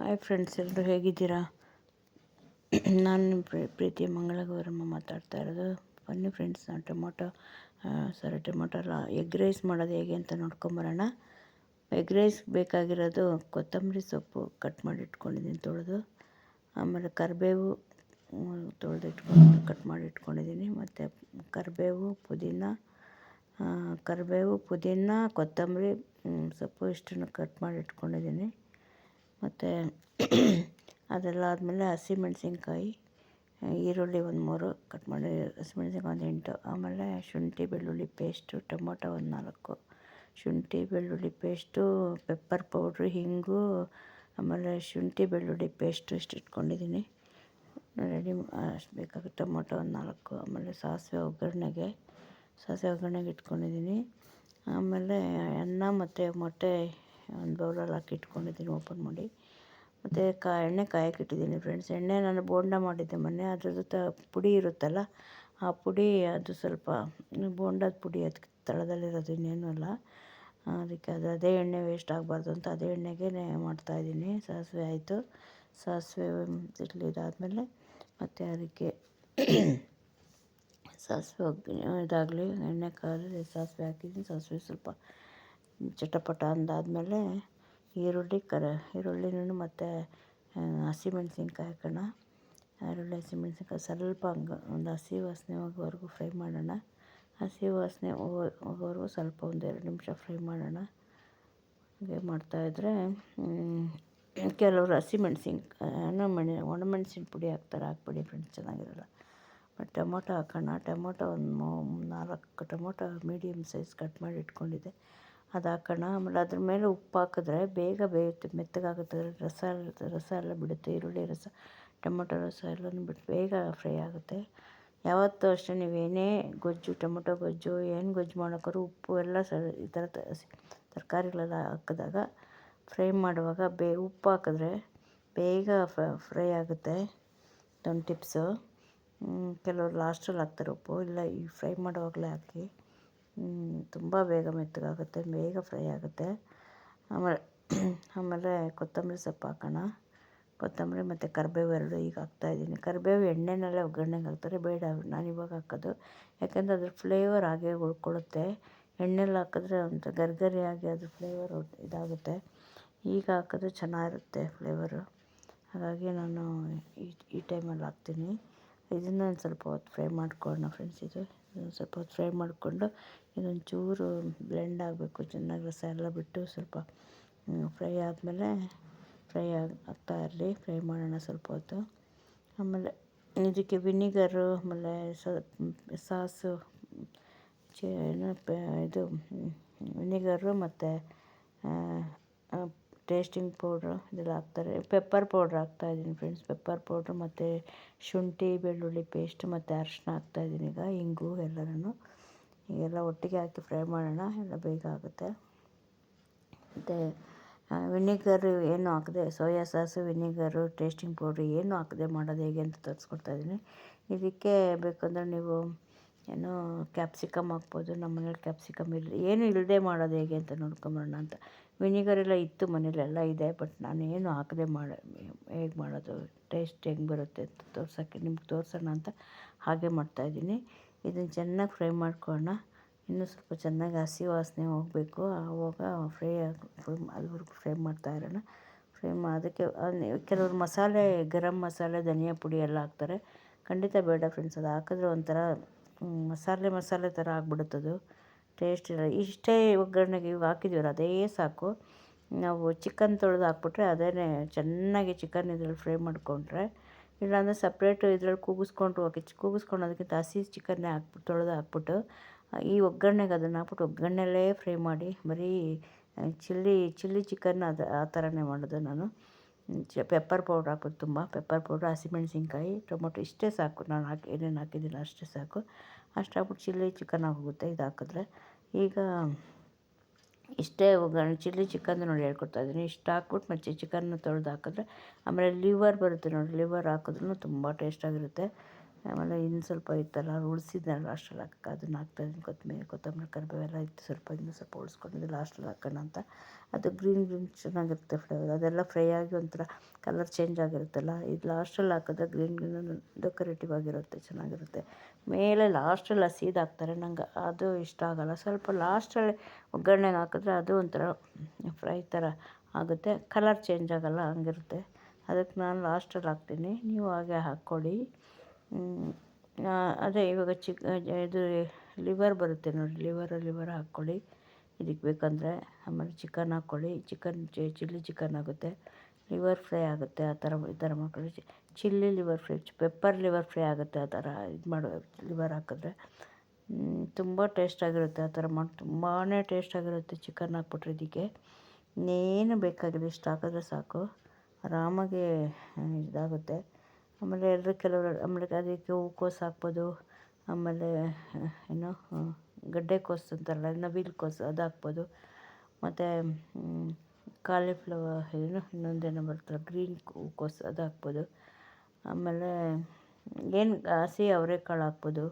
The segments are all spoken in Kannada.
ಹಾಯ್ ಫ್ರೆಂಡ್ಸ್ ಎಲ್ಲರೂ ಹೇಗಿದ್ದೀರಾ? ನಾನು ಪ್ರೀತಿ ಮಂಗಳ ಗೌರಮ್ಮ ಮಾತಾಡ್ತಾ ಇರೋದು. ಬನ್ನಿ ಫ್ರೆಂಡ್ಸ್ ನಾನು ಟೊಮೊಟೊ ಸಾರಿ ಟೊಮೊಟೊ ಅಲ್ಲ ಎಗ್ ರೈಸ್ ಮಾಡೋದು ಹೇಗೆ ಅಂತ ನೋಡ್ಕೊಂಬರೋಣ ಎಗ್ ರೈಸ್ ಬೇಕಾಗಿರೋದು ಕೊತ್ತಂಬರಿ ಸೊಪ್ಪು ಕಟ್ ಮಾಡಿ ಇಟ್ಕೊಂಡಿದ್ದೀನಿ ತೊಳೆದು. ಆಮೇಲೆ ಕರಿಬೇವು ತೊಳೆದು ಇಟ್ಕೊಂಡು ಕಟ್ ಮಾಡಿ ಇಟ್ಕೊಂಡಿದ್ದೀನಿ ಮತ್ತು ಕರಿಬೇವು, ಪುದೀನ ಕರಿಬೇವು, ಪುದೀನ, ಕೊತ್ತಂಬರಿ ಸೊಪ್ಪು ಇಷ್ಟನ್ನು ಕಟ್ ಮಾಡಿ ಇಟ್ಕೊಂಡಿದ್ದೀನಿ ಮತ್ತು ಅದೆಲ್ಲ ಆದಮೇಲೆ ಹಸಿಮೆಣ್ಸಿನ್ಕಾಯಿ ಈರುಳ್ಳಿ ಒಂದು ಮೂರು ಕಟ್ ಮಾಡಿ ಹಸಿಮೆಣ್ಸಿನ್ಕಾಯಿ ಒಂದು ಎಂಟು, ಆಮೇಲೆ ಶುಂಠಿ, ಬೆಳ್ಳುಳ್ಳಿ ಪೇಸ್ಟು ಟೊಮೊಟೊ ಒಂದು ನಾಲ್ಕು. ಶುಂಠಿ, ಬೆಳ್ಳುಳ್ಳಿ ಪೇಸ್ಟು ಪೆಪ್ಪರ್ ಪೌಡ್ರು ಹಿಂಗು, ಆಮೇಲೆ ಶುಂಠಿ, ಬೆಳ್ಳುಳ್ಳಿ ಪೇಸ್ಟು ಇಷ್ಟು ಇಟ್ಕೊಂಡಿದ್ದೀನಿ ರೆಡಿ ಅಷ್ಟು ಬೇಕಾಗುತ್ತೆ. ಟೊಮೊಟೊ ಒಂದು ನಾಲ್ಕು, ಆಮೇಲೆ ಸಾಸಿವೆ ಒಗ್ಗರಣೆಗೆ ಸಾಸಿವೆ ಒಗ್ಗರಣೆಗೆ ಇಟ್ಕೊಂಡಿದ್ದೀನಿ ಆಮೇಲೆ ಅನ್ನ ಮತ್ತು ಮೊಟ್ಟೆ ಒಂದು ಬೌಲಲ್ಲಿ ಹಾಕಿ ಇಟ್ಕೊಂಡಿದ್ದೀನಿ ಓಪನ್ ಮಾಡಿ. ಮತ್ತು ಕಾ, ಎಣ್ಣೆ ಕಾಯಕ್ಕೆ ಇಟ್ಟಿದ್ದೀನಿ ಫ್ರೆಂಡ್ಸ್. ಎಣ್ಣೆ ನಾನು ಬೋಂಡ ಮಾಡಿದ್ದೆ ಮೊನ್ನೆ. ಅದ್ರದ್ದು ತ, ಪುಡಿ ಇರುತ್ತಲ್ಲ, ಆ ಪುಡಿ ಅದು ಸ್ವಲ್ಪ, ಬೋಂಡದ ಪುಡಿ ಅದಕ್ಕೆ ತಳದಲ್ಲಿರೋದು ಇನ್ನೇನು ಅಲ್ಲ. ಅದಕ್ಕೆ ಅದು ಅದೇ ಎಣ್ಣೆ ವೇಸ್ಟ್ ಆಗಬಾರ್ದು ಅಂತ ಅದೇ ಎಣ್ಣೆಗೆ ಮಾಡ್ತಾಯಿದ್ದೀನಿ ಸಾಸಿವೆ ಆಯಿತು. ಸಾಸಿವೆ ಇದಾದಮೇಲೆ ಮತ್ತು ಅದಕ್ಕೆ ಸಾಸಿವೆ ಇದಾಗಲಿ. ಎಣ್ಣೆ ಕಾದು ಸಾಸಿವೆ ಹಾಕಿದ್ದೀನಿ. ಸಾಸಿವೆ ಸ್ವಲ್ಪ ಚಟಪಟ ಅಂದಾದಮೇಲೆ ಈರುಳ್ಳಿ, ಕರ, ಈರುಳ್ಳಿನೂ ಮತ್ತು ಹಸಿಮೆಣ್ಸಿನ್ಕಾಯಿ ಹಾಕೋಣ. ಈರುಳ್ಳಿ ಹಸಿಮೆಣ್ಸಿನ್ಕಾಯಿ ಸ್ವಲ್ಪ ಹಂಗೆ, ಒಂದು ಹಸಿ ವಾಸನೆ ಹೋಗೋವರೆಗೂ ಫ್ರೈ ಮಾಡೋಣ. ಹಸಿ ವಾಸನೆ ಹೋಗೋವರೆಗೂ ಸ್ವಲ್ಪ ಒಂದು ಎರಡು ನಿಮಿಷ ಫ್ರೈ ಮಾಡೋಣ. ಹಾಗೆ ಮಾಡ್ತಾಯಿದ್ರೆ ಕೆಲವರು ಹಸಿಮೆಣ್ಸಿನ್ಕಾಯಿ ಮೆಣ್, ಒಣಮೆಣ್ಸಿನ ಪುಡಿ ಹಾಕ್ತಾರೆ, ಹಾಕ್ಬಿಡಿ ಫ್ರೆಂಡ್ಸ್, ಚೆನ್ನಾಗಿರಲ್ಲ. ಮತ್ತು ಟೊಮೊಟೊ ಹಾಕೋಣ. ಟೊಮೊಟೊ ಒಂದು ನಾಲ್ಕು ಟೊಮೊಟೊ ಮೀಡಿಯಮ್ ಸೈಜ್ ಕಟ್ ಮಾಡಿ ಇಟ್ಕೊಂಡಿದ್ದೆ. ಅದು ಹಾಕೋಣ ಆಮೇಲೆ ಅದ್ರ ಮೇಲೆ ಉಪ್ಪು ಹಾಕಿದ್ರೆ ಬೇಗ ಬೇಯುತ್ತೆ. ಮೆತ್ತಗಾಗುತ್ತೆ. ರಸ ರಸ ಎಲ್ಲ ಬಿಡುತ್ತೆ. ಈರುಳ್ಳಿ ರಸ, ಟೊಮೊಟೊ ರಸ ಎಲ್ಲನೂ ಬಿಟ್ಟು ಬೇಗ ಫ್ರೈ ಆಗುತ್ತೆ. ಯಾವತ್ತೂ ಅಷ್ಟೇ ನೀವು ಏನೇ ಗೊಜ್ಜು, ಟೊಮೊಟೊ ಗೊಜ್ಜು, ಏನು ಗೊಜ್ಜು ಮಾಡೋಕ್ಕಾದ್ರೂ ಉಪ್ಪು ಎಲ್ಲ ಸ, ಈ ಥರ ತರಕಾರಿಗಳೆಲ್ಲ ಹಾಕಿದಾಗ ಫ್ರೈ ಮಾಡುವಾಗ ಬೇ, ಉಪ್ಪು ಹಾಕಿದ್ರೆ ಬೇಗ ಫ್ರೈ ಆಗುತ್ತೆ. ಇದೊಂದು ಟಿಪ್ಸು. ಕೆಲವರು ಲಾಸ್ಟಲ್ಲಿ ಹಾಕ್ತಾರೆ ಉಪ್ಪು. ಇಲ್ಲ, ಈ ಫ್ರೈ ಮಾಡುವಾಗಲೇ ಹಾಕಿ. ತುಂಬ ಬೇಗ ಮೆತ್ತಗಾಗುತ್ತೆ, ಬೇಗ ಫ್ರೈ ಆಗುತ್ತೆ. ಆಮೇಲೆ ಆಮೇಲೆ ಕೊತ್ತಂಬರಿ ಸೊಪ್ಪು ಹಾಕೋಣ. ಕೊತ್ತಂಬರಿ ಮತ್ತು ಕರಿಬೇವು ಎರಡು ಈಗ ಹಾಕ್ತಾಯಿದ್ದೀನಿ ಕರಿಬೇವು ಎಣ್ಣೆನಲ್ಲೇ ಒಗ್ಗರಣೆಗೆ ಹಾಕ್ತಾರೆ, ಬೇಡ ನಾನು ಇವಾಗ ಹಾಕೋದು. ಯಾಕೆಂದರೆ ಅದ್ರ ಫ್ಲೇವರ್ ಹಾಗೆ ಉಳ್ಕೊಳ್ಳುತ್ತೆ. ಎಣ್ಣೆಲಿ ಹಾಕಿದ್ರೆ ಒಂಥರ ಗರ್ಗರಿಯಾಗಿ ಅದ್ರ ಫ್ಲೇವರ್ ಇದಾಗುತ್ತೆ. ಈಗ ಹಾಕಿದ್ರೆ ಚೆನ್ನಾಗಿರುತ್ತೆ ಫ್ಲೇವರು ಹಾಗಾಗಿ ನಾನು ಈ ಈ ಟೈಮಲ್ಲಿ ಹಾಕ್ತೀನಿ. ಇದನ್ನು ಒಂದು ಸ್ವಲ್ಪ ಹೊತ್ತು ಫ್ರೈ ಮಾಡ್ಕೊಳ್ಳೋಣ ಫ್ರೆಂಡ್ಸ್ ಇದು. ಸ್ವಲ್ಪ ಹೊತ್ತು ಫ್ರೈ ಮಾಡಿಕೊಂಡು ಇದೊಂಚೂರು ಬ್ಲೆಂಡ್ ಆಗಬೇಕು, ಚೆನ್ನಾಗಿ ರಸ ಎಲ್ಲ ಬಿಟ್ಟು ಸ್ವಲ್ಪ ಫ್ರೈ ಆದಮೇಲೆ ಫ್ರೈ ಆಗಿ, ಆಗ್ತಾ ಇರಲಿ ಫ್ರೈ ಮಾಡೋಣ ಸ್ವಲ್ಪ ಹೊತ್ತು. ಆಮೇಲೆ ಇದಕ್ಕೆ ವಿನಿಗರು ಆಮೇಲೆ ಸಾಸು, ಚೆ ಇದು ವಿನಿಗರು ಮತ್ತು ಟೇಸ್ಟಿಂಗ್ ಪೌಡ್ರು ಇದೆಲ್ಲ ಹಾಕ್ತಾರೆ. ಪೆಪ್ಪರ್ ಪೌಡ್ರ್ ಹಾಕ್ತಾಯಿದ್ದೀನಿ ಫ್ರೆಂಡ್ಸ್ ಪೆಪ್ಪರ್ ಪೌಡ್ರು ಮತ್ತು ಶುಂಠಿ, ಬೆಳ್ಳುಳ್ಳಿ ಪೇಸ್ಟ್ ಮತ್ತು ಅರಿಶಿಣ ಹಾಕ್ತಾ ಇದ್ದೀನಿ ಈಗ, ಇಂಗು ಎಲ್ಲನೂ ಎಲ್ಲ ಒಟ್ಟಿಗೆ ಹಾಕಿ ಫ್ರೈ ಮಾಡೋಣ, ಎಲ್ಲ ಬೇಗ ಆಗುತ್ತೆ. ಮತ್ತು ವಿನಿಗರ್ ಏನು ಹಾಕದೆ, soya sauce, vinegar, tasting powder ಏನು ಹಾಕದೆ ಮಾಡೋದು ಹೇಗೆ ಅಂತ ತೋರಿಸ್ಕೊಡ್ತಾಯಿದ್ದೀನಿ ಇದಕ್ಕೆ ಬೇಕಂದರೆ ನೀವು ಏನು ಕ್ಯಾಪ್ಸಿಕಮ್ ಹಾಕ್ಬೋದು, ನಮ್ಮ ಮನೇಲಿ ಕ್ಯಾಪ್ಸಿಕಮ್ ಇಲ್ಲ ಏನು ಇಲ್ಲದೆ ಮಾಡೋದು ಹೇಗೆ ಅಂತ ನೋಡ್ಕೊಂಬರೋಣ ಅಂತ. ವಿನಿಗರ್ ಎಲ್ಲ ಇತ್ತು ಮನೇಲೆಲ್ಲ ಇದೆ, ಬಟ್ ನಾನು ಏನು ಹಾಕದೆ ಮಾಡ, ಹೇಗೆ ಮಾಡೋದು, ಟೇಸ್ಟ್ ಹೆಂಗೆ ಬರುತ್ತೆ ಅಂತ ತೋರ್ಸೋಕ್ಕೆ, ನಿಮ್ಗೆ ತೋರಿಸೋಣ ಅಂತ ಹಾಗೆ ಮಾಡ್ತಾಯಿದ್ದೀನಿ ಇದನ್ನು ಚೆನ್ನಾಗಿ ಫ್ರೈ ಮಾಡ್ಕೊಳ್ಳೋಣ ಇನ್ನೂ ಸ್ವಲ್ಪ ಚೆನ್ನಾಗಿ ಹಸಿ ವಾಸನೆ ಹೋಗಬೇಕು. ಆವಾಗ ಫ್ರೈ ಅಲ್ಲಿವರೆಗೂ ಫ್ರೈ ಮಾಡ್ತಾ ಇರೋಣ. ಫ್ರೈ ಮಾ, ಅದಕ್ಕೆ ಕೆಲವರು ಮಸಾಲೆ, ಗರಂ ಮಸಾಲೆ, ಧನಿಯಾ ಪುಡಿ ಎಲ್ಲ ಹಾಕ್ತಾರೆ. ಖಂಡಿತ ಬೇಡ ಫ್ರೆಂಡ್ಸ್ ಅದು. ಹಾಕಿದ್ರೆ ಒಂಥರ ಮಸಾಲೆ ಮಸಾಲೆ ಥರ ಆಗ್ಬಿಡುತ್ತದು ಟೇಸ್ಟ್ ಇಲ್ಲ. ಇಷ್ಟೇ ಒಗ್ಗರಣೆಗೆ ಇವಾಗ ಹಾಕಿದ್ದೀವಲ್ಲ ಅದೇ ಸಾಕು. ನಾವು ಚಿಕನ್ ತೊಳೆದು ಹಾಕ್ಬಿಟ್ರೆ ಅದೇ ಚೆನ್ನಾಗಿ ಚಿಕನ್ ಇದ್ರಲ್ಲಿ ಫ್ರೈ ಮಾಡಿಕೊಂಡ್ರೆ ಇಲ್ಲಾಂದರೆ ಸಪ್ರೇಟ್ ಇದ್ರಲ್ಲಿ ಕೂಗಿಸ್ಕೊಂಡು ಹೋಗಿ ಅದಕ್ಕಿಂತ ಹಸಿ ಚಿಕನ್ನೇ ಹಾಕ್ಬಿಟ್ಟು ತೊಳೆದು ಹಾಕ್ಬಿಟ್ಟು ಈ ಒಗ್ಗರಣೆಗೆ ಅದನ್ನು ಹಾಕ್ಬಿಟ್ಟು ಒಗ್ಗರಣೆಲೇ ಫ್ರೈ ಮಾಡಿ, ಬರೀ ಚಿಲ್ಲಿ ಚಿಲ್ಲಿ ಚಿಕನ್ ಅದು, ಆ ಥರನೇ ಮಾಡೋದು ನಾನು. ಪೆಪ್ಪರ್ ಪೌಡ್ರ್ ಹಾಕ್ಬಿಟ್ಟು ತುಂಬ ಪೆಪ್ಪರ್ ಪೌಡ್ರ್ ಹಸಿಮೆಣಸಿನ್ಕಾಯಿ, ಟೊಮೊಟೊ ಇಷ್ಟೇ ಸಾಕು. ನಾನು ಹಾಕಿ, ಏನೇನು ಹಾಕಿದ್ದೀನೋ ಅಷ್ಟೇ ಸಾಕು. ಅಷ್ಟು ಹಾಕ್ಬಿಟ್ಟು ಚಿಲ್ಲಿ ಚಿಕನ್ ಆಗೋಗುತ್ತೆ ಇದು ಹಾಕಿದ್ರೆ. ಈಗ ಇಷ್ಟೇ ಒಗ್ಗರಣೆ ಚಿಲ್ಲಿ ಚಿಕನ್ ನೋಡಿ ಹೇಳ್ಕೊಡ್ತಾ ಇದ್ದೀನಿ. ಇಷ್ಟು ಹಾಕ್ಬಿಟ್ಟು ಮತ್ತೆ ಚಿಕನ್ನ ತೊಳೆದು ಹಾಕಿದ್ರೆ ಆಮೇಲೆ ಲಿವರ್ ಬರುತ್ತೆ ನೋಡಿ, ಲಿವರ್ ಹಾಕಿದ್ರೂ ತುಂಬ ಟೇಸ್ಟಾಗಿರುತ್ತೆ ಆಮೇಲೆ ಇನ್ನು ಸ್ವಲ್ಪ ಇತ್ತಲ್ಲ ಉಳಿಸಿದ್ದೆ ಲಾಸ್ಟಲ್ಲಿ ಹಾಕಕ್ಕೆ ಅದನ್ನು ಹಾಕ್ತಾಯಿದ್ದೀನಿ ಕೊತ್ತಂಬರಿ ಕೊತ್ತಂಬರಿ ಕರಿಬೇವೆಲ್ಲ ಇತ್ತು ಸ್ವಲ್ಪ, ಇನ್ನೂ ಸ್ವಲ್ಪ ಉಳಿಸ್ಕೊಂಡಿದ್ದೆ ಲಾಸ್ಟಲ್ಲಿ ಹಾಕೋಣ ಅಂತ. ಅದು ಗ್ರೀನ್ ಗ್ರೀನ್ ಚೆನ್ನಾಗಿರುತ್ತೆ ಫ್ಲೇವರ್ ಅದೆಲ್ಲ ಫ್ರೈ ಆಗಿ ಒಂಥರ ಕಲರ್ ಚೇಂಜ್ ಆಗಿರುತ್ತಲ್ಲ ಇದು ಲಾಸ್ಟಲ್ಲಿ ಹಾಕಿದ್ರೆ ಗ್ರೀನ್ ಗ್ರೀನ್ ಡೆಕೋರೇಟಿವ್ ಆಗಿರುತ್ತೆ, ಚೆನ್ನಾಗಿರುತ್ತೆ. ಮೇಲೆ ಲಾಸ್ಟಲ್ಲಿ ಹಸಿದು ಹಾಕ್ತಾರೆ, ನಂಗೆ ಅದು ಇಷ್ಟ ಆಗೋಲ್ಲ. ಸ್ವಲ್ಪ ಲಾಸ್ಟಲ್ಲಿ ಒಗ್ಗರಣೆಗೆ ಹಾಕಿದ್ರೆ ಅದು ಒಂಥರ ಫ್ರೈ ಥರ ಆಗುತ್ತೆ ಕಲರ್ ಚೇಂಜ್ ಆಗೋಲ್ಲ, ಹಂಗಿರುತ್ತೆ. ಅದಕ್ಕೆ ನಾನು ಲಾಸ್ಟಲ್ಲಿ ಹಾಕ್ತೀನಿ. ನೀವು ಹಾಗೆ ಹಾಕ್ಕೊಡಿ ಅದೇ ಇವಾಗ ಚಿಕ್ ಇದು ಲಿವರ್ ಬರುತ್ತೆ ನೋಡಿ ಲಿವರ್ ಲಿವರ್ ಹಾಕ್ಕೊಳ್ಳಿ. ಇದಕ್ಕೆ ಬೇಕಂದರೆ ಆಮೇಲೆ ಚಿಕನ್ ಹಾಕ್ಕೊಳ್ಳಿ ಚಿಕನ್ ಚಿಲ್ಲಿ ಚಿಕನ್ ಆಗುತ್ತೆ. ಲಿವರ್ ಫ್ರೈ ಆಗುತ್ತೆ ಆ ಥರ, ಈ ಥರ ಮಾಡ್ಕೊಳ್ಳಿ. Chilli liver fry pepper liver fry ಆಗುತ್ತೆ ಆ ಥರ ಇದು ಮಾಡೋ ಲಿವರ್ ಹಾಕಿದ್ರೆ. ತುಂಬ ಟೇಸ್ಟಾಗಿರುತ್ತೆ ಆ ಥರ ಮಾಡಿ ತುಂಬಾ ಟೇಸ್ಟಾಗಿರುತ್ತೆ ಚಿಕನ್ ಹಾಕ್ಬಿಟ್ರೆ ಇದಕ್ಕೆ. ಇನ್ನೇನು ಬೇಕಾಗಿಲ್ಲ, ಇಷ್ಟು ಹಾಕಿದ್ರೆ ಸಾಕು. ಆರಾಮಾಗಿ ಇದಾಗುತ್ತೆ. ಆಮೇಲೆ ಎಲ್ಲರೂ ಕೆಲವರು, ಆಮೇಲೆ ಅದಕ್ಕೆ ಹೂಕೋಸು ಹಾಕ್ಬೋದು. ಆಮೇಲೆ ಏನು ಗಡ್ಡೆಕೋಸು ಅಂತಾರಲ್ಲ ನವಿಲುಕೋಸು ಅದು ಹಾಕ್ಬೋದು. ಮತ್ತು ಕಾಲಿಫ್ಲವರ್ ಏನು, ಇನ್ನೊಂದೇನೋ ಬರ್ತಲ್ಲ ಗ್ರೀನ್ ಕೋಸು ಅದು ಹಾಕ್ಬೋದು. ಆಮೇಲೆ, ಏನು, ಹಸಿ ಅವರೆಕಾಳು ಹಾಕ್ಬೋದು,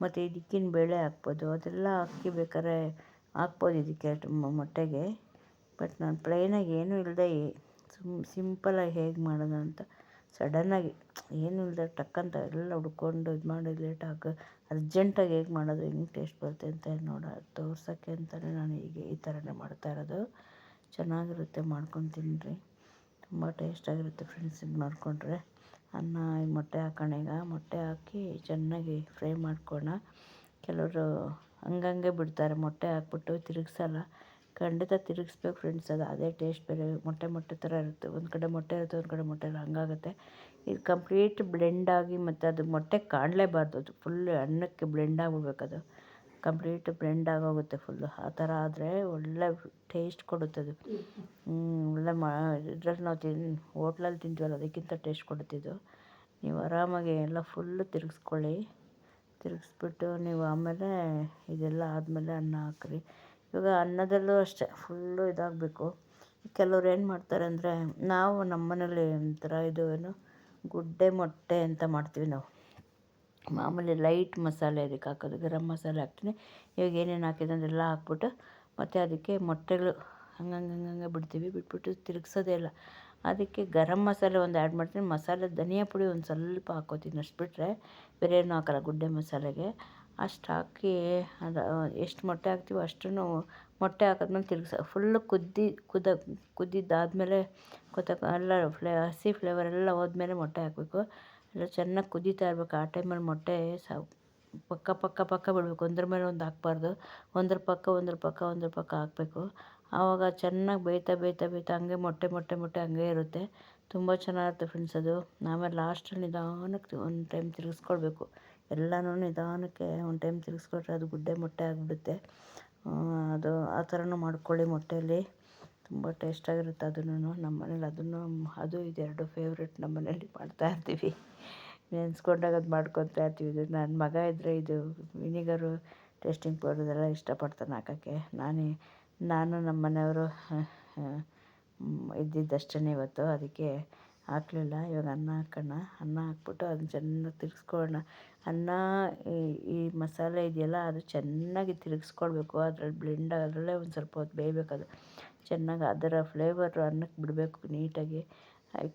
ಮತ್ತು ಇದಕ್ಕಿನ ಬೇಳೆ ಹಾಕ್ಬೋದು, ಅದೆಲ್ಲ ಹಾಕಿ ಬೇಕಾದ್ರೆ ಹಾಕ್ಬೋದು ಇದಕ್ಕೆ ಮೊಟ್ಟೆಗೆ. ಬಟ್ ನಾನು ಪ್ಲೈನಾಗಿ ಏನೂ ಇಲ್ಲದೆ ಸುಮ್ ಸಿಂಪಲಾಗಿ ಹೇಗೆ ಮಾಡೋದು ಅಂತ ಸಡನ್ನಾಗಿ ಏನೂ ಇಲ್ಲದೆ ಟಕ್ಕಂತ ಎಲ್ಲ ಹುಡ್ಕೊಂಡು ಇದು ಮಾಡಿ ಲೇಟಾಗಿ ಅರ್ಜೆಂಟಾಗಿ ಹೇಗೆ ಮಾಡೋದು, ಹೆಂಗೆ ಟೇಸ್ಟ್ ಬರುತ್ತೆ ಅಂತ ನೋಡ, ತೋರ್ಸೋಕ್ಕೆ ಅಂತಲೇ ನಾನು ಹೀಗೆ ಈ ಥರನೇ ಮಾಡ್ತಾ ಇರೋದು. ಚೆನ್ನಾಗಿರುತ್ತೆ ಮಾಡ್ಕೊಂಡು ತಿನ್ನಿರಿ ತುಂಬ ಟೇಸ್ಟಾಗಿರುತ್ತೆ ಫ್ರೆಂಡ್ಸ್ ಇದು ಮಾಡಿಕೊಂಡ್ರೆ. ಅನ್ನ ಮೊಟ್ಟೆ ಹಾಕೋಣ ಈಗ. ಮೊಟ್ಟೆ ಹಾಕಿ ಚೆನ್ನಾಗಿ ಫ್ರೈ ಮಾಡ್ಕೋಣ. ಕೆಲವರು ಹಂಗಂಗೆ ಬಿಡ್ತಾರೆ, ಮೊಟ್ಟೆ ಹಾಕ್ಬಿಟ್ಟು ತಿರುಗ್ಸಲ್ಲ. ಖಂಡಿತ ತಿರುಗಿಸ್ಬೇಕು ಫ್ರೆಂಡ್ಸ್ ಅದು. ಅದೇ ಟೇಸ್ಟ್ ಬೇರೆ. ಮೊಟ್ಟೆ ಮೊಟ್ಟೆ ಥರ ಇರುತ್ತೆ. ಒಂದು ಕಡೆ ಮೊಟ್ಟೆ ಇರುತ್ತೆ, ಒಂದು ಕಡೆ ಮೊಟ್ಟೆ ಇಲ್ಲ ಹಂಗಾಗುತ್ತೆ. ಇದು ಕಂಪ್ಲೀಟ್ ಬ್ಲೆಂಡಾಗಿ ಮತ್ತು ಅದು ಮೊಟ್ಟೆ ಕಾಣಲೇಬಾರ್ದು. ಅದು ಫುಲ್ ಅನ್ನಕ್ಕೆ ಬ್ಲೆಂಡ್ ಅದು. ಕಂಪ್ಲೀಟ್ ಬ್ಲೆಂಡ್ ಆಗೋಗುತ್ತೆ ಫುಲ್ಲು ಆ ಥರ ಆದರೆ ಒಳ್ಳೆ ಟೇಸ್ಟ್ ಕೊಡುತ್ತೆ ಅದು. ಒಳ್ಳೆ ಮಾ, ಇದ್ರಲ್ಲಿ ನಾವು ತಿನ್, ಹೋಟ್ಲಲ್ಲಿ ತಿಂತೀವಲ್ಲ, ಅದಕ್ಕಿಂತ ಟೇಸ್ಟ್ ಕೊಡುತ್ತೆ ಇದು. ನೀವು ಆರಾಮಾಗಿ ಎಲ್ಲ ಫುಲ್ಲು ತಿರುಗಿಸ್ಕೊಳ್ಳಿ. ತಿರುಗಿಸ್ಬಿಟ್ಟು ನೀವು ಆಮೇಲೆ ಇದೆಲ್ಲ ಆದಮೇಲೆ ಅನ್ನ ಹಾಕ್ರಿ. ಇವಾಗ ಅನ್ನದಲ್ಲೂ ಅಷ್ಟೇ ಫುಲ್ಲು ಇದಾಗಬೇಕು. ಕೆಲವ್ರು ಏನು ಮಾಡ್ತಾರೆ ಅಂದರೆ, ನಾವು ನಮ್ಮ ಮನೇಲಿ ಒಂಥರ ಇದು ಏನು ಗುಡ್ಡೆ ಮೊಟ್ಟೆ ಅಂತ ಮಾಡ್ತೀವಿ ನಾವು. ಮಾಮೂಲಿ ಲೈಟ್ ಮಸಾಲೆ ಅದಕ್ಕೆ ಹಾಕೋದು, ಗರಂ ಮಸಾಲೆ ಹಾಕ್ತೀನಿ. ಇವಾಗ ಏನೇನು ಹಾಕಿದೆ ಅದೆಲ್ಲ ಹಾಕ್ಬಿಟ್ಟು ಮತ್ತು ಅದಕ್ಕೆ ಮೊಟ್ಟೆಗಳು ಹಂಗಂಗೆ ಹಂಗಂಗೆ ಬಿಡ್ತೀವಿ. ಬಿಟ್ಬಿಟ್ಟು ತಿರುಗ್ಸೋದೇ ಇಲ್ಲ. ಅದಕ್ಕೆ ಗರಂ ಮಸಾಲೆ ಒಂದು ಆ್ಯಡ್ ಮಾಡ್ತೀನಿ. ಮಸಾಲೆ ಧನಿಯಾ ಪುಡಿ ಒಂದು ಸ್ವಲ್ಪ ಹಾಕೋತೀನಿ ಅಷ್ಟು ಬಿಟ್ಟರೆ ಬೇರೆ ಏನೂ ಹಾಕೋಲ್ಲ ಗುಡ್ಡೆ ಮಸಾಲೆಗೆ. ಅಷ್ಟು ಹಾಕಿ ಅದು ಎಷ್ಟು ಮೊಟ್ಟೆ ಹಾಕ್ತೀವೋ ಅಷ್ಟನ್ನು ಮೊಟ್ಟೆ ಹಾಕಿದ್ಮೇಲೆ ತಿರ್ಗಿಸಿ ಫುಲ್ಲು ಕುದ್ದಿ, ಕುದ, ಕುದ್ದಿದ್ದಾದಮೇಲೆ ಗೊತ್ತ, ಎಲ್ಲ ಫ್ಲೇ, ಹಸಿ ಫ್ಲೇವರ್ ಎಲ್ಲ ಹೋದ್ಮೇಲೆ ಮೊಟ್ಟೆ ಹಾಕಬೇಕು. ಎಲ್ಲ ಚೆನ್ನಾಗಿ ಕುದೀತಾ ಇರಬೇಕು. ಆ ಟೈಮಲ್ಲಿ ಮೊಟ್ಟೆ ಸ, ಪಕ್ಕ ಪಕ್ಕ ಪಕ್ಕ ಬಿಡಬೇಕು. ಒಂದ್ರ ಮೇಲೆ ಒಂದು ಹಾಕ್ಬಾರ್ದು. ಒಂದ್ರ ಪಕ್ಕ ಒಂದ್ರ ಪಕ್ಕ ಒಂದ್ರ ಪಕ್ಕ ಹಾಕಬೇಕು. ಆವಾಗ ಚೆನ್ನಾಗಿ ಬೇಯ್ತಾ ಬೇಯ್ತಾ ಬೇಯ್ತಾ ಹಂಗೆ ಮೊಟ್ಟೆ ಮೊಟ್ಟೆ ಮೊಟ್ಟೆ ಹಂಗೆ ಇರುತ್ತೆ. ತುಂಬ ಚೆನ್ನಾಗಿರುತ್ತೆ ಫ್ರೆಂಡ್ಸ್ ಅದು. ಆಮೇಲೆ ಲಾಸ್ಟಲ್ಲಿ ನಿಧಾನಕ್ಕೆ ಒಂದು ಟೈಮ್ ತಿರುಗಿಸ್ಕೊಳ್ಬೇಕು. ಎಲ್ಲನೂ ನಿಧಾನಕ್ಕೆ ಒಂದು ಟೈಮ್ ತಿರುಗಿಸ್ಕೊಟ್ರೆ ಅದು ಗುಡ್ಡೆ ಮೊಟ್ಟೆ ಆಗಿಬಿಡುತ್ತೆ. ಅದು ಆ ಥರನೂ ಮಾಡ್ಕೊಳ್ಳಿ ಮೊಟ್ಟೆಯಲ್ಲಿ ತುಂಬ ಟೇಸ್ಟಾಗಿರುತ್ತೆ ಅದೂ ನಮ್ಮ ಮನೇಲಿ ಅದನ್ನು, ಅದು ಇದೆರಡು ಫೇವ್ರೆಟ್ ನಮ್ಮ ಮನೇಲಿ ಮಾಡ್ತಾಯಿರ್ತೀವಿ ನೆನೆಸ್ಕೊಂಡಾಗ ಅದು ಮಾಡ್ಕೊತಾ ಇರ್ತೀವಿ. ಇದು ನನ್ನ ಮಗ ಇದ್ದರೆ ಇದು ವಿನಿಗರು ಟೇಸ್ಟಿಂಗ್ ಪೌಡರ್ ಇದೆಲ್ಲ ಇಷ್ಟಪಡ್ತಾನೆ ಹಾಕೋಕ್ಕೆ. ನಾನೇ, ನಾನು ನಮ್ಮ ಮನೆಯವರು ಇದ್ದಿದ್ದಷ್ಟೇ ಇವತ್ತು. ಅದಕ್ಕೆ ಹಾಕಲಿಲ್ಲ. ಇವಾಗ ಅನ್ನ ಹಾಕೋಣ. ಅನ್ನ ಹಾಕ್ಬಿಟ್ಟು ಅದನ್ನ ಚೆನ್ನಾಗಿ ತಿರ್ಗಿಸ್ಕೊಳ್ಳೋಣ. ಅನ್ನ, ಈ ಮಸಾಲೆ ಇದೆಯಲ್ಲ, ಅದು ಚೆನ್ನಾಗಿ ತಿರುಗಿಸ್ಕೊಳ್ಬೇಕು. ಅದ್ರಲ್ಲಿ ಬ್ಲೆಂಡ್ ಅದರಲ್ಲೇ ಒಂದು ಸ್ವಲ್ಪ ಹೊತ್ತು ಬೇಯಬೇಕು ಚೆನ್ನಾಗಿ ಅದರ ಫ್ಲೇವರ್ ಅನ್ನಕ್ಕೆ ಬಿಡಬೇಕು ನೀಟಾಗಿ.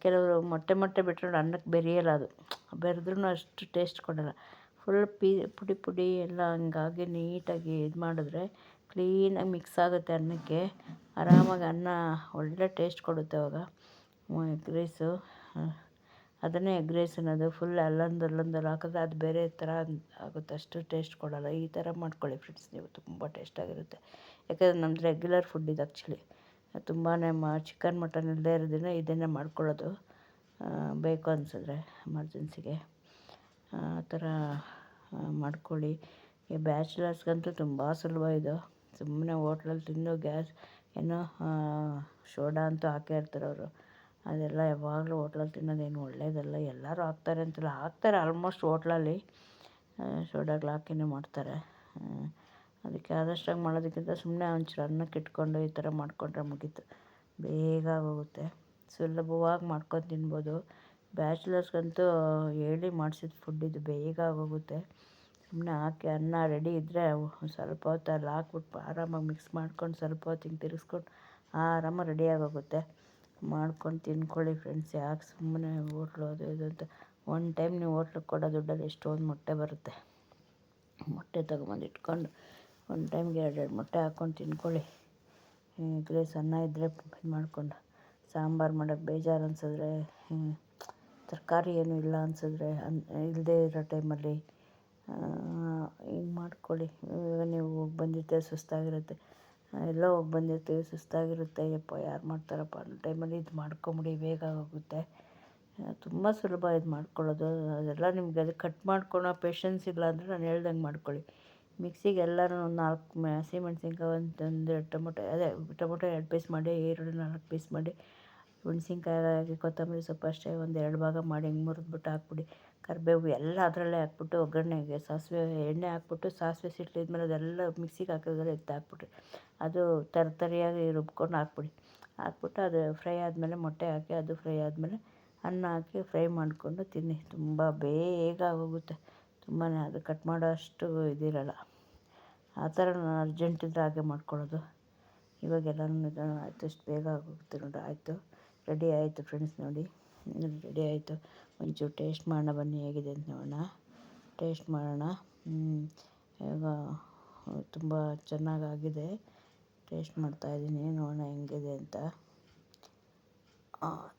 ಕೆಲವರು ಮೊಟ್ಟೆ ಮೊಟ್ಟೆ ಬಿಟ್ಟರೆ ಅನ್ನಕ್ಕೆ ಬೆರೆಯಲ್ಲ ಅದು. ಬೆರೆದ್ರೂ ಅಷ್ಟು ಟೇಸ್ಟ್ ಕೊಡೋಲ್ಲ. ಫುಲ್ ಪಿ, ಪುಡಿ ಪುಡಿ ಎಲ್ಲ ಹಂಗಾಗಿ ನೀಟಾಗಿ ಇದು ಮಾಡಿದ್ರೆ ಕ್ಲೀನಾಗಿ ಮಿಕ್ಸ್ ಆಗುತ್ತೆ ಅನ್ನಕ್ಕೆ. ಆರಾಮಾಗಿ ಅನ್ನ ಒಳ್ಳೆ ಟೇಸ್ಟ್ ಕೊಡುತ್ತೆ ಅವಾಗ. ಎಗ್ ರೈಸು ಅದನ್ನೇ ಎಗ್ ರೈಸ್ ಅನ್ನೋದು. ಫುಲ್ ಅಲ್ಲೊಂದು ಅಲ್ಲೊಂದು ಹಾಕಿದ್ರೆ ಅದು ಬೇರೆ ಥರ ಆಗುತ್ತೆ. ಅಷ್ಟು ಟೇಸ್ಟ್ ಕೊಡೋಲ್ಲ. ಈ ಥರ ಮಾಡ್ಕೊಳ್ಳಿ ಫ್ರೆಂಡ್ಸ್ ನೀವು. ತುಂಬ ಟೇಸ್ಟಾಗಿರುತ್ತೆ ಯಾಕಂದರೆ ನಮ್ದು ರೆಗ್ಯುಲರ್ ಫುಡ್ ಇದು ಆ್ಯಕ್ಚುಲಿ ತುಂಬಾ ಮ ಚಿಕನ್ ಮಟನ್ ಇಲ್ಲದೇ ಇರೋದ್ರಿಂದ ದಿನ ಇದನ್ನೇ ಮಾಡ್ಕೊಳ್ಳೋದು. ಬೇಕು ಅನಿಸಿದ್ರೆ ಎಮರ್ಜೆನ್ಸಿಗೆ ಆ ಥರ ಮಾಡ್ಕೊಳ್ಳಿ. ಈ ಬ್ಯಾಚುಲರ್ಸ್ಗಂತೂ ತುಂಬ ಸುಲಭ ಇದು. ಸುಮ್ಮನೆ ಹೋಟ್ಲಲ್ಲಿ ತಿಂದು ಗ್ಯಾಸ್ ಏನೋ ಶೋಡಾ ಅಂತೂ ಹಾಕೇ ಇರ್ತಾರೆ ಅವರು ಅದೆಲ್ಲ ಯಾವಾಗಲೂ ಹೋಟ್ಲಲ್ಲಿ ತಿನ್ನೋದೇನು ಒಳ್ಳೆಯದಲ್ಲ ಎಲ್ಲರೂ ಹಾಕ್ತಾರೆ ಅಂತಿಲ್ಲ. ಹಾಕ್ತಾರೆ ಆಲ್ಮೋಸ್ಟ್ ಹೋಟ್ಲಲ್ಲಿ. ಸೋಡಾಗಳು ಹಾಕಿನೇ ಮಾಡ್ತಾರೆ. ಅದಕ್ಕೆ ಆದಷ್ಟಾಗಿ ಮಾಡೋದಕ್ಕಿಂತ ಸುಮ್ಮನೆ ಒಂಚೂರು ಅನ್ನಕ್ಕೆ ಇಟ್ಕೊಂಡು ಈ ಥರ ಮಾಡಿಕೊಂಡ್ರೆ ಮುಗೀತು. ಬೇಗ ಆಗೋಗುತ್ತೆ. ಸುಲಭವಾಗಿ ಮಾಡ್ಕೊಂಡು ತಿನ್ಬೋದು. ಬ್ಯಾಚುಲರ್ಸ್ಗಂತೂ ಹೇಳಿ ಮಾಡಿಸಿದ ಫುಡ್ ಇದು ಬೇಗ ಆಗೋಗುತ್ತೆ. ಸುಮ್ಮನೆ ಹಾಕಿ ಅನ್ನ ರೆಡಿ ಇದ್ದರೆ ಸ್ವಲ್ಪ ಹೊತ್ತು ಅಲ್ಲಿ ಹಾಕ್ಬಿಟ್ಟು ಆರಾಮಾಗಿ ಮಿಕ್ಸ್ ಮಾಡ್ಕೊಂಡು ಸ್ವಲ್ಪ ಹೊತ್ತು ಹಿಂಗೆ ತಿರುಗಿಸ್ಕೊಂಡು ಆರಾಮಾಗಿ ರೆಡಿ ಆಗೋಗುತ್ತೆ. ಮಾಡ್ಕೊಂಡು ತಿನ್ಕೊಳ್ಳಿ ಫ್ರೆಂಡ್ಸ್ ಯಾಕೆ ಸುಮ್ಮನೆ ಹೋಟ್ಲು ಅದು ಇದು ಅಂತ. ಒನ್ ಟೈಮ್ ನೀವು ಹೋಟ್ಲಿಗೆ ಕೊಡೋ ದುಡ್ಡಲ್ಲಿ ಎಷ್ಟೊಂದು ಮೊಟ್ಟೆ ಬರುತ್ತೆ. ಮೊಟ್ಟೆ ತೊಗೊಂಬಂದು ಇಟ್ಕೊಂಡು ಒನ್ ಟೈಮ್ಗೆ ಎರಡೆರಡು ಮೊಟ್ಟೆ ಹಾಕ್ಕೊಂಡು ತಿನ್ಕೊಳ್ಳಿ. ಸಣ್ಣ ಅನ್ನ ಇದ್ದರೆ ಇದು ಮಾಡ್ಕೊಂಡು. ಸಾಂಬಾರು ಮಾಡೋಕ್ಕೆ ಬೇಜಾರು ಅನ್ಸಿದ್ರೆ ತರಕಾರಿ ಏನೂ ಇಲ್ಲ ಅನ್ಸಿದ್ರೆ ಅನ್ ಇಲ್ಲದೆ ಇರೋ ಟೈಮಲ್ಲಿ ಹಿಂಗೆ ಮಾಡ್ಕೊಳ್ಳಿ. ನೀವು ಹೋಗಿ ಸುಸ್ತಾಗಿರುತ್ತೆ. ಎಲ್ಲೋ ಹೋಗಿ ಬಂದಿರ್ತೀವಿ, ಸುಸ್ತಾಗಿರುತ್ತೆ, ಯಪ್ಪ ಯಾರು ಮಾಡ್ತಾರಪ್ಪ ಅನ್ನೋ ಟೈಮಲ್ಲಿ ಇದು ಮಾಡ್ಕೊಂಬಿಡಿ, ಬೇಗ ಆಗೋಗುತ್ತೆ. ತುಂಬ ಸುಲಭ ಇದು ಮಾಡ್ಕೊಳ್ಳೋದು. ಅದೆಲ್ಲ ನಿಮಗೆ ಅದು ಕಟ್ ಮಾಡ್ಕೊಳೋ ಪೇಷನ್ಸ್ ಇಲ್ಲ ಅಂದರೆ ನಾನು ಹೇಳ್ದಂಗೆ ಮಾಡ್ಕೊಳ್ಳಿ. ಮಿಕ್ಸಿಗೆ ಎಲ್ಲನೂ ಒಂದು ನಾಲ್ಕು ಹಸಿಮೆಣ್ಸಿನ್ಕಾಯಿ ಒಂದು ಒಂದೆರಡು ಟೊಮೊಟೊ, ಅದೇ ಟೊಮೊಟೊ ಎರಡು ಪೀಸ್ ಮಾಡಿ, ಈರುಳ್ಳಿ ನಾಲ್ಕು ಪೀಸ್ ಮಾಡಿ ಮೆಣಸಿನ್ಕಾಯಿ ಕೊತ್ತಂಬರಿ ಸೊಪ್ಪು ಅಷ್ಟೇ ಒಂದು ಎರಡು ಭಾಗ ಮಾಡಿ, ಹಿಂಗೆ ಮುರಿದ್ಬಿಟ್ಟು ಹಾಕ್ಬಿಡಿ. ಕರಿಬೇವು ಎಲ್ಲ ಅದರಲ್ಲೇ ಹಾಕ್ಬಿಟ್ಟು ಒಗ್ಗರಣೆಗೆ ಸಾಸಿವೆ ಎಣ್ಣೆ ಹಾಕ್ಬಿಟ್ಟು ಸಾಸಿವೆ ಸಿಟ್ಲಿದ್ಮೇಲೆ ಅದೆಲ್ಲ ಮಿಕ್ಸಿಗೆ ಹಾಕಿದ್ರೆ ಎತ್ತು ಹಾಕ್ಬಿಟ್ರಿ. ಅದು ತರಿತರಿಯಾಗಿ ರುಬ್ಕೊಂಡು ಹಾಕ್ಬಿಡಿ. ಹಾಕ್ಬಿಟ್ಟು ಅದು ಫ್ರೈ ಆದಮೇಲೆ ಮೊಟ್ಟೆ ಹಾಕಿ ಅದು ಫ್ರೈ ಆದಮೇಲೆ ಅನ್ನ ಹಾಕಿ ಫ್ರೈ ಮಾಡಿಕೊಂಡು ತಿನ್ನಿ. ತುಂಬ ಬೇಗ ಆಗೋಗುತ್ತೆ. ತುಂಬಾ ಅದು ಕಟ್ ಮಾಡೋ ಅಷ್ಟು ಇದಿರಲ್ಲ. ಆ ಥರ ನಾನು ಅರ್ಜೆಂಟ್ ಇದ್ದರೆ ಹಾಗೆ ಮಾಡ್ಕೊಳ್ಳೋದು. ನಿಧಾನ ಆಯಿತು. ಇಷ್ಟು ಬೇಗ ಆಗೋಗುತ್ತೆ ನೋಡಿ ಆಯಿತು. ರೆಡಿ ಆಯಿತು ಫ್ರೆಂಡ್ಸ್ ನೋಡಿ. ರೆಡಿ ಆಯಿತು. ಒಂಚೂರು ಟೇಸ್ಟ್ ಮಾಡೋಣ ಬನ್ನಿ, ಹೇಗಿದೆ ಅಂತ ನೋಡೋಣ. ಟೇಸ್ಟ್ ಮಾಡೋಣ. ಇವಾಗ ತುಂಬ ಚೆನ್ನಾಗಾಗಿದೆ. ಟೇಸ್ಟ್ ಮಾಡ್ತಾಯಿದ್ದೀನಿ ನೋಡೋಣ ಹೆಂಗಿದೆ ಅಂತ.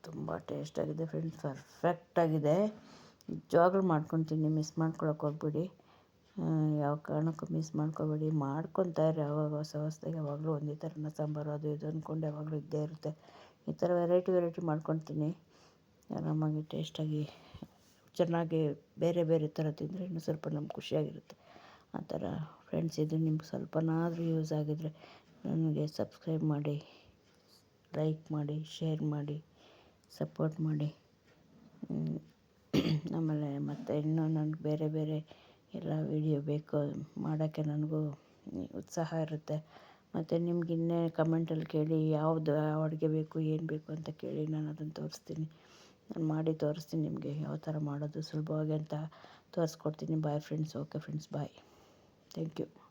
ತುಂಬ ಟೇಸ್ಟಾಗಿದೆ ಫ್ರೆಂಡ್ಸ್ ಪರ್ಫೆಕ್ಟಾಗಿದೆ ನಿಜವಾಗ್ಲೂ ಮಾಡ್ಕೊತೀನಿ ಮಿಸ್ ಮಾಡ್ಕೊಳಕ್ಕೆ ಹೋಗ್ಬೇಡಿ. ಯಾವ ಕಾರಣಕ್ಕೂ ಮಿಸ್ ಮಾಡ್ಕೋಬೇಡಿ. ಇರಿ, ಯಾವಾಗ ಹೊಸ ಹೊಸದಾಗಿ, ಯಾವಾಗಲೂ ಒಂದೇ ಥರನ ಸಾಂಬಾರು, ಅದು ಇದು ಅಂದ್ಕೊಂಡು ಯಾವಾಗಲೂ ಇದ್ದೇ ಇರುತ್ತೆ. ಈ ಥರ ವೆರೈಟಿ ವೆರೈಟಿ ಮಾಡ್ಕೊಂಡು ಆರಾಮಾಗಿ ಟೇಸ್ಟಾಗಿ ಚೆನ್ನಾಗಿ ಬೇರೆ ಬೇರೆ ಥರ ತಿಂದರೆ ಇನ್ನೂ ಸ್ವಲ್ಪ ನಮ್ಗೆ ಖುಷಿಯಾಗಿರುತ್ತೆ. ಆ ಥರ ಫ್ರೆಂಡ್ಸ್ ಇದು ನಿಮ್ಗೆ ಸ್ವಲ್ಪನಾದರೂ ಯೂಸ್ ಆಗಿದರೆ ನನಗೆ ಸಬ್ಸ್ಕ್ರೈಬ್ ಮಾಡಿ ಲೈಕ್ ಮಾಡಿ ಶೇರ್ ಮಾಡಿ ಸಪೋರ್ಟ್ ಮಾಡಿ. ಆಮೇಲೆ ಮತ್ತು ಇನ್ನೂ ನನಗೆ ಬೇರೆ ಬೇರೆ ಎಲ್ಲ ವೀಡಿಯೋ ಬೇಕು, ಮಾಡೋಕ್ಕೆ ನನಗೂ ಉತ್ಸಾಹ ಇರುತ್ತೆ. ಮತ್ತು ನಿಮ್ಗೆ ಇನ್ನೇ ಕಮೆಂಟಲ್ಲಿ ಕೇಳಿ ಯಾವುದು ಯಾವ ಅಡುಗೆ ಬೇಕು, ಏನು ಬೇಕು ಅಂತ ಕೇಳಿ ನಾನು ಅದನ್ನು ತೋರಿಸ್ತೀನಿ. ನಾನು ಮಾಡಿ ತೋರಿಸ್ತೀನಿ ನಿಮಗೆ ಯಾವ ಥರ ಮಾಡೋದು ಸುಲಭವಾಗಿ ಅಂತ ತೋರಿಸ್ಕೊಡ್ತೀನಿ. Bye friends okay friends bye thank you